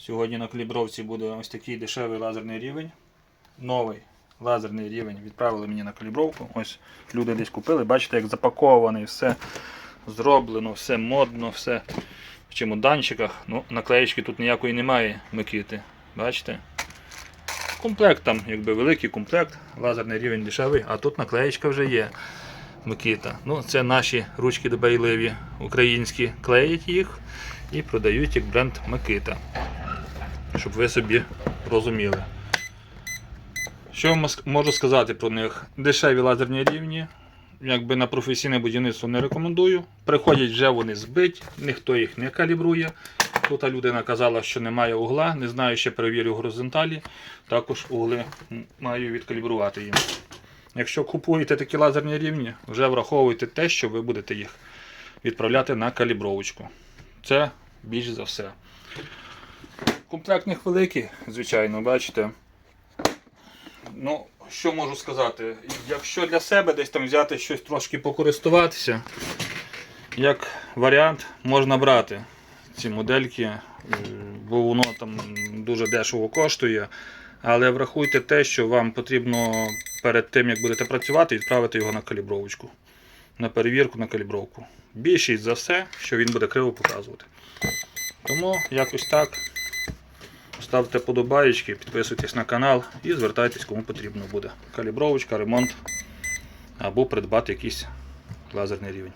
Сьогодні на калібровці буде ось такий дешевий лазерний рівень. Новий лазерний рівень відправили мені на калібровку. Ось люди десь купили. Бачите, як запакований, все зроблено, все модно, все в чемоданчиках. Ну, наклеєчки тут ніякої немає Микити. Бачите? Комплект там, якби великий комплект, лазерний рівень дешевий, а тут наклеєчка вже є. Микита. Ну, це наші ручки дбайливі, українські, клеять їх і продають як бренд Микита. Щоб ви собі розуміли. Що можу сказати про них? Дешеві лазерні рівні. Якби на професійне будівництво не рекомендую. Приходять вже вони збиті, ніхто їх не калібрує. Тут людина казала, що немає угла. Не знаю, ще перевірю горизонталі. Також угли маю відкалібрувати їм. Якщо купуєте такі лазерні рівні, вже враховуйте те, що ви будете їх відправляти на калібровочку. Це більш за все. Комплектних великий, звичайно, бачите. Ну, що можу сказати? Якщо для себе десь там взяти щось трошки покористуватися, як варіант можна брати ці модельки, бо воно там дуже дешево коштує. Але врахуйте те, що вам потрібно перед тим, як будете працювати, відправити його на калібровочку. На перевірку, на калібровку. Більшість за все, що він буде криво показувати. Тому якось так. Ставте подобаєчки, підписуйтесь на канал і звертайтесь, кому потрібно буде. Калібровочка, ремонт або придбати якийсь лазерний рівень.